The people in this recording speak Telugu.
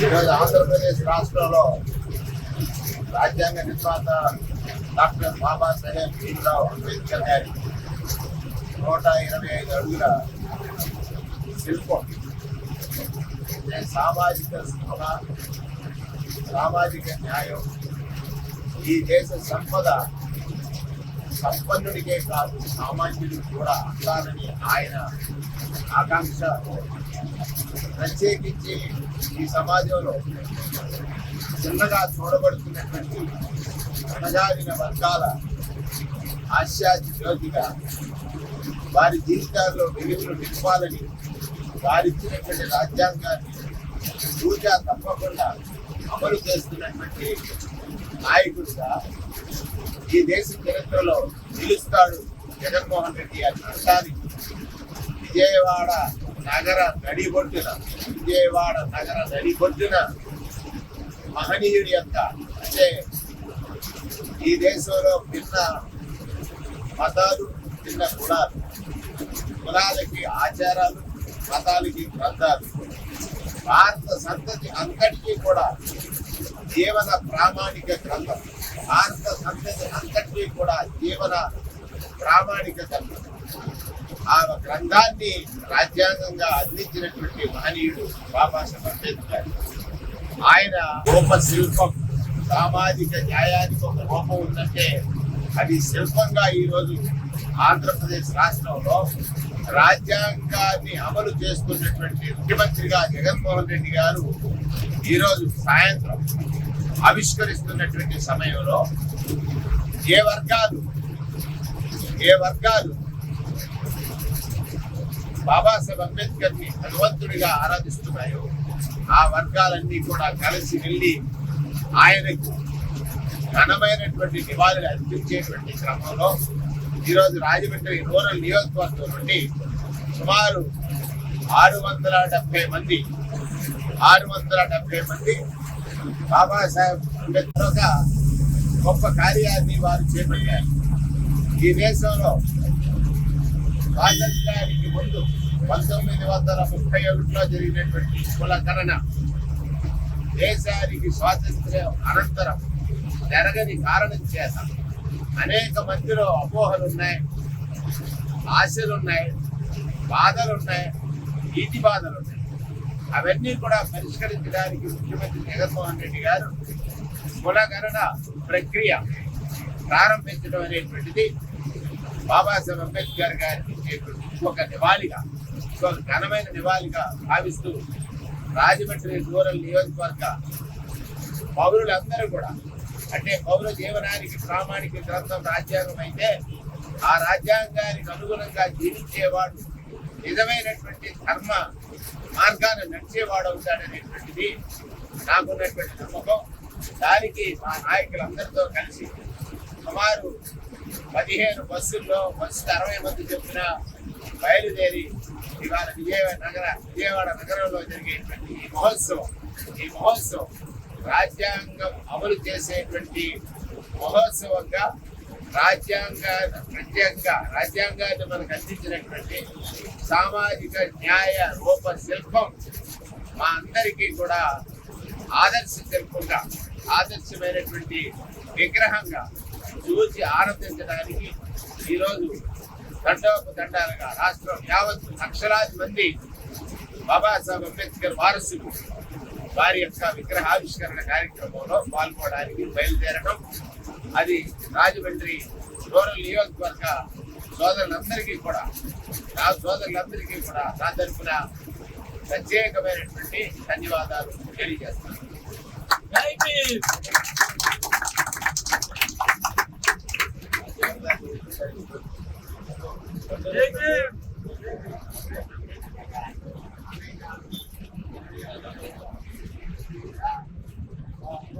ఈరోజు ఆంధ్రప్రదేశ్ రాష్ట్రంలో రాజ్యాంగ నిర్మాత డాక్టర్ బాబాసాహెబ్ భీమ్రావ్ అంబేద్కర్ గారి నూట ఇరవై ఐదు అడుగుల శిల్పం. సామాజిక స్పృహ సామాజిక న్యాయం ఈ దేశ సంపద సంపన్నుడికే కాదు సామాన్యుడు కూడా అందాలని ఆయన ఆకాంక్ష. ప్రత్యేకించి ఈ సమాజంలో చిన్నగా చూడబడుతున్నటువంటి అణగారిన వర్గాల ఆశాది జ్యోతిగా వారి జీవితాల్లో వెలుగులు నింపాలని వారిచ్చినటువంటి రాజ్యాంగాన్ని పూజ తప్పకుండా అమలు చేస్తున్నటువంటి నాయకుడిగా ఈ దేశ చరిత్రలో నిలుస్తాడు జగన్మోహన్ రెడ్డి అని అనడానికి విజయవాడ నగర నడిబొడ్డున విజయవాడ నగర నడిబొడ్డున మహనీయుడి యొక్క అంటే ఈ దేశంలో భిన్న మతాలు భిన్న కులాలు కులాలకి ఆచారాలు మతాలకి గ్రంథాలు భారత సంతతి అంతటికీ కూడా జీవన ప్రామాణిక గ్రంథం. భారత సంతతి అంతటికీ కూడా జీవన ప్రామాణిక గ్రంథం. ఆ గ్రంథాన్ని రాజ్యాంగంగా అందించినటువంటి మహనీయుడు బాబాసాహెబ్ అంబేద్కర్ ఆయన రూప శిల్పం సామాజిక న్యాయానికి ఒక రూపం ఉందంటే అది శిల్పంగా ఈరోజు ఆంధ్రప్రదేశ్ రాష్ట్రంలో రాజ్యాంగాన్ని అమలు చేసుకున్నటువంటి ముఖ్యమంత్రిగా జగన్మోహన్ రెడ్డి గారు ఈరోజు సాయంత్రం ఆవిష్కరిస్తున్నటువంటి సమయంలో ఏ వర్గాలు ఏ వర్గాలు బాబాసాహెబ్ అంబేద్కర్ని భగవంతుడిగా ఆరాధిస్తున్నాయో ఆ వర్గాలన్నీ కూడా కలిసి వెళ్ళి ఆయనకు ఘనమైనటువంటి నివాళులు అర్పించేటువంటి క్రమంలో ఈరోజు రాజమండ్రి రూరల్ నియోజకవర్గం నుండి సుమారు ఆరు వందల డెబ్బై మంది ఆరు వందల డెబ్బై మంది బాబాసాహెబ్ అంబేద్కర్ ఒక గొప్ప కార్యాన్ని వారు చేపట్టారు. ఈ దేశంలో స్వాతంత్రానికి ముందు పంతొమ్మిది వందల ముప్పై ఒకటిలో జరిగినటువంటి కులకరణ దేశానికి స్వాతంత్ర్యం అనంతరం జరగని కారణం చేత అనేక మందిలో అపోహలు ఉన్నాయి ఆశలు ఉన్నాయి బాధలు ఉన్నాయి నీతి బాధలు ఉన్నాయి అవన్నీ కూడా పరిష్కరించడానికి ముఖ్యమంత్రి జగన్మోహన్ రెడ్డి గారు కులగణన ప్రక్రియ ప్రారంభించడం అనేటువంటిది బాబాసాహెబ్ అంబేద్కర్ గారికి ఇచ్చేటువంటి ఒక నివాళిగా ఒక ఘనమైన నివాళిగా భావిస్తూ రాజమండ్రి రూరల్ నియోజకవర్గ పౌరులందరూ కూడా అంటే పౌర జీవనానికి ప్రామాణిక గ్రంథం రాజ్యాంగం అయితే ఆ రాజ్యాంగానికి అనుగుణంగా జీవించేవాడు నిజమైనటువంటి ధర్మ మార్గాన్ని నడిచేవాడు అవుతాడనేటువంటిది నాకున్నటువంటి నమ్మకం. దానికి మా నాయకులందరితో కలిసి సుమారు పదిహేను బస్సుల్లో బస్సు అరవై మంది చెప్పిన బయలుదేరి ఇవాళ విజయవాడ నగర విజయవాడ నగరంలో జరిగేటువంటి ఈ మహోత్సవం ఈ మహోత్సవం రాజ్యాంగం అమలు చేసేటువంటి మహోత్సవంగా రాజ్యాంగ ప్రత్యేకంగా రాజ్యాంగాన్ని మనకు అందించినటువంటి సామాజిక న్యాయ రూప శిల్పం మా అందరికీ కూడా ఆదర్శ శిల్పంగా ఆదర్శమైనటువంటి విగ్రహంగా చూసి ఆనందించడానికి ఈరోజు దండోపు దండాలుగా రాష్ట్రం యావత్ లక్షలాది మంది బాబాసాహెబ్ అంబేద్కర్ వారసులు వారి యొక్క విగ్రహావిష్కరణ కార్యక్రమంలో పాల్గొనడానికి బయలుదేరడం అది రాజమండ్రి రూరల్ నియోజకవర్గ సోదరులందరికీ కూడా నా సోదరులందరికీ కూడా నా తరఫున ప్రత్యేకమైనటువంటి ధన్యవాదాలు తెలియజేస్తాను Thank you.